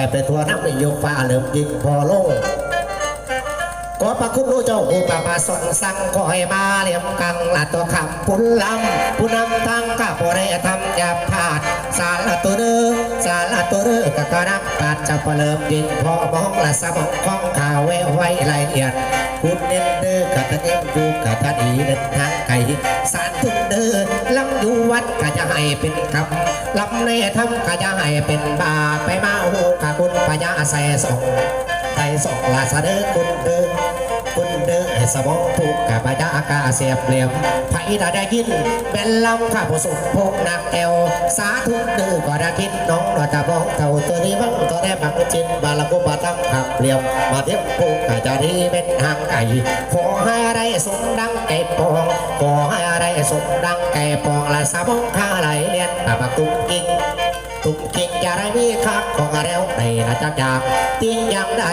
แต่เป็นทัวนักไปยกฟ้าเหลิมยิงพอลงขอพระคุณรู้เจ้าอุปมาสอนสั่งคอยมาเหลี่ยมกังละตัวคำพุนลำผู้นำทางข้าพเรทำยาพาดสารละตัวเด้อสารละตัวเด้อกะกระนับปาดจะเปลิมดินพอมองละสมองของข่าวไว้ไว้รายละเอียด คุณเน้นเด้อกะตะเน้นดูกะตะดีเดินทางไกลสารทุกเด้อลำอยู่วัดกะจะให้เป็นคำลำในทำกะจะให้เป็นบาไปมาหูกะคุณปัญญาใส่สองใจสองลาสะเด้อคุณเด้อคุณเด้อ สมองถูกกับปะยาอากาเสียบเหลี่ยมไผถ้าได้ยินเป็นลำข้าผู้สุขพงนักแอวสาธุเด้อก็ได้คิดน้องเราจะบอกเท่าตัวนี้บ้างตัวได้บังจินบาลกุบาตั้งขับเหลี่ยมมาเทียบผูกกะจะดีเป็นทางไก่ขอให้อะไรสมดังไก่ปองขอให้อะไรสมดังไก่ปองและสมองข้าไหลเลียนตะปะตุ้งกิ้งทุกกิ่ง อย่าได้มีคักของแล้วในละจักอยากติงอย่างใด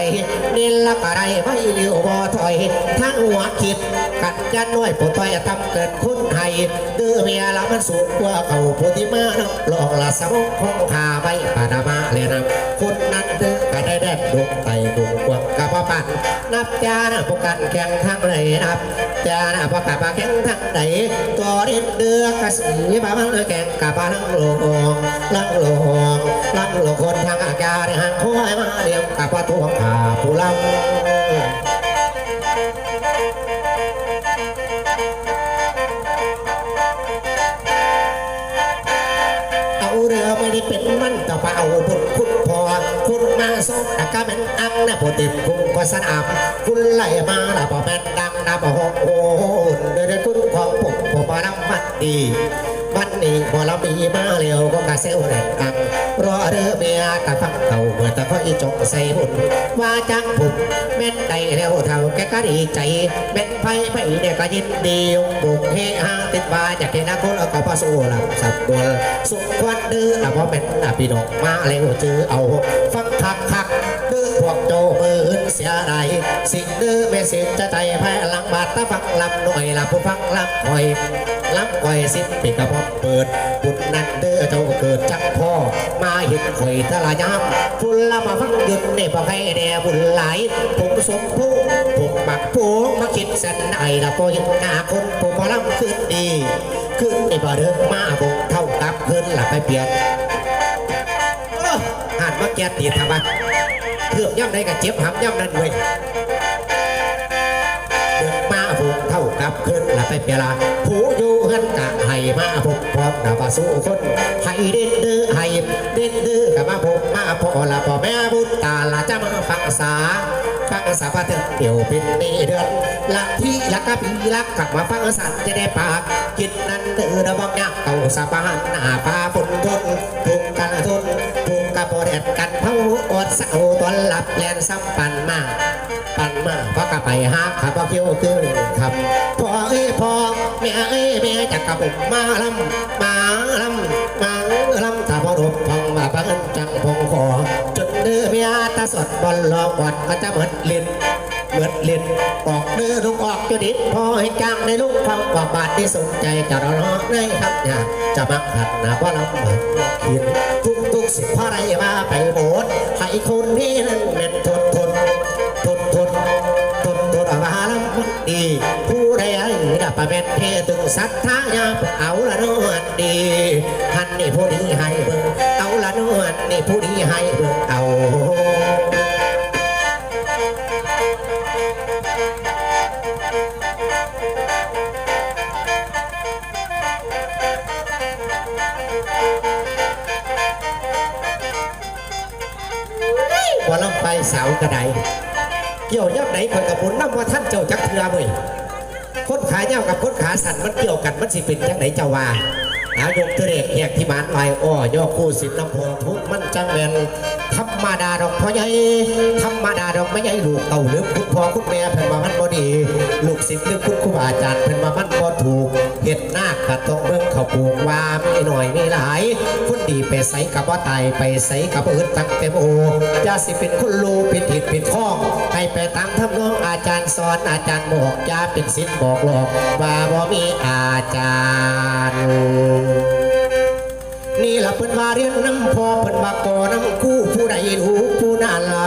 นินละกะไรไม่อยู่บ่ถอย ทั้งหัวคิด กัดยันน้อยผู้ต้อยทำเกิดคุณไทยดื้อเมียละมันสูงกว่าเขาผู้ที่มานับหลอกละสมองคงคาไว้ปานามาเลยนะคุณนั้นดื้อ ก็ได้แดดดวงไตดวงกวางกะปะปันนับจานะผู้กันแข่งทั้งเลยนับจานะผู้กับแข่งทั้งใดตัวริดเดือกระสีบาบังเดือแข่งกับปานังโลงลังโลงลังโลงคนทางอากาศหางห้อยมาเลี้ยงกับปะทวงขาผู้ลำ เป็นมันต่อไปเอาบุญคุณพอคุณมาสงตะกะเป็นอังนะผู้ติดคุณก็สนามคุณไหลมาละบ่แม่นดังนะบ่โอ้โหเดินคุณของผมผมมารับมันดีวันนี้พอเรามีมาเร็วก็กระเซลแรงกังรอเรือเมียกะฟังเก่าเมื่อตะค่อยจงใส่บุญว่าจังผมแม่นใดแล้วเท่าแกก็ดีใจแม่นไฟไปเนี่ยก็ยินดียงบุกเฮฮาติดว่าอยากเห็นนักคนเอาก็พอสู้ลำสับบัวสุขวันดื้อแล้วพอเป็นอภิดอกมาเร็วจื้อเอาฟังคักคัก เสียดายสิ่งดื้อไม่สินจะใจแพ้หลังบาดตาฟังลำหน่อยละผู้ฟังลำคอยลำคอยสิ้นปีกระพบเปิดบุญนั้นเด้อเจ้าเกิดจังพ่อ มาเห็นข่อยตะละยามพุ่นละมาฟังหยุดในประให้แน่บุญหลายผมสมผู้ผมบักผู้มาคิดสันไอละพอเห็นหน้าคนผมพอลำขึ้นดีขึ้นในบ่เดิมมาบงเท่ากับขึ้นหลับไปเปลี่ยนหันมาแกตีทำไม เครื่องย่ำได้กับเจ็บหำย่ำนั่นเว้ยเดินมาผูกเท่ากับขึ้นละไปเปลาผู้อยู่เฮือนกะให้มาผูกพร้อมดาบสู้คนให้เด่นดื้อให้เด่นดื้อกับมาผูกมาพอละพ่อแม่บุญตาละจะมาฟังษาฟังษาพระเถเดี๋ยวเป็นปีเดือนละที่ละกะปีละกลับมาฟังสันจะได้ปากกินนั้นเดือดบังยักเก่าสะพานหน้าปลาฝนทนถูกกันทนถูกกระโปรดกันเผา อดเสาตอนหลับแลนซ้ำปันมาปันมาพอกะไปหาขับพ่อคิ้วคืนครับพ่อเอ้ยพ่อแม่เอ้ยแม่จะกระบุกมาลำมาลำมาลำถ้าพ่อรบพองมาพังจังพงขอจนเนื้อเมียตาสดบอลลอกบอดก็จะเหมือนลิ้น เหมือนลิ้นออกเนื้อลูกออกจุดินพอให้จ้างในลูกฟังว่าบาทที่สนใจจะรอรอได้ครับอย่าจะมักหัดนะว่าลำบากคิดทุกทุกสิ่งพอไรมาไปหมดให้คนนี้นั้นเม็นทนทนทนทนทนทนอาลำมันดี ผู้ใดไอ้ดับประเป็นเทตึงสัทธายาเอาละนวดดีท่านนี่ผู้นี้ให้เบิ่งเอาละนวดนี่ผู้นี้ให้เบิ่งเอา ว่าลำไปสาวกระไดเกี่ยวยับไหนคนกับบุญน้ำว่าท่านเจ้าจักเทือเว้ยคนขาเน่ากับคนขาสั่นมันเกี่ยวกันมันสิเป็นจังไหนเจ้าว่าอายกเทเรกแยกที่มานลายอ้อย่อคู่สินน้ำพงทุกมันจังเวนธรรมดาดอกพ่อใหญ่ธรรมดาดอกไม่ใหญ่ลูกเต่าหรือคุณพ่อคุณแม่เพิ่นมามันบ่ดี ลูกศิษย์หรือคุณครูบอาจารย์เพิ่นมามันบ่ถูก เฮ็ดหน้ากระต้องเบิ่งเขาปลูกว่ามีหน่อยมีหลายคนดีไปใส่กับว่าตายไปใส่กับอื่นตั้งแต่โออย่าสิเป็นคนรูผิดผิดผิดข้องให้ไปตามทำนองอาจารย์สอนอาจารย์บอกอย่าเป็นศิษย์บอกหลอกว่าบ่มีอาจารย์นี่ละเพิ่นว่าเรียนน้ำพอเพิ่นว่าก่อน้ำกู้ผู้ใดรู้ผู้นั้นลัง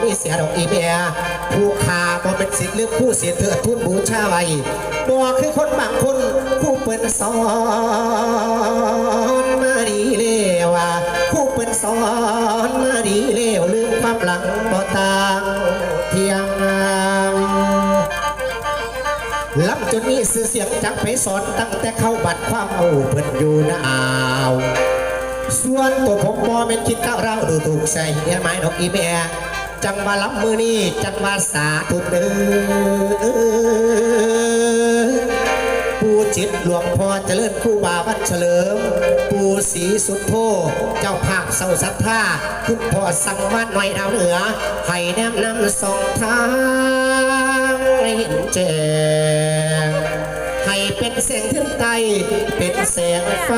มอมีเสียดอกอีเมียผู้ขาบ่เป็นศิษย์หรือผู้เสียเถื่อทุนบูชาไว้บ่คือคนบางคนผู้เปิ้นสอนมาดีเลวว่าผู้เปิ้นสอนมาดีเลวลืมความหลังบ่ต่างเพียงลำจนมีสื่อเสียงจักไปสอนตั้งแต่เข้าบัดความเอาเพิ่นอยู่นาวส่วนตัวผมบอเป็นคิดก้าวเราดูถูกใส่เฮียไม้ดอกอีแม่ จังมารับมือนี่จังมาสาธุเด้อปูจิตหลวงพ่อเจริญคู่บาวัดเฉลิม ปูศรีสุดโธเจ้าภาพเศร้าศรัทธาคุณพ่อสั่งวัดหน่อยดาวเหนือให้แนะนำสองทางให้เห็นแจ้งให้เป็นเสียงขึ้นไตเป็นเสียงไฟ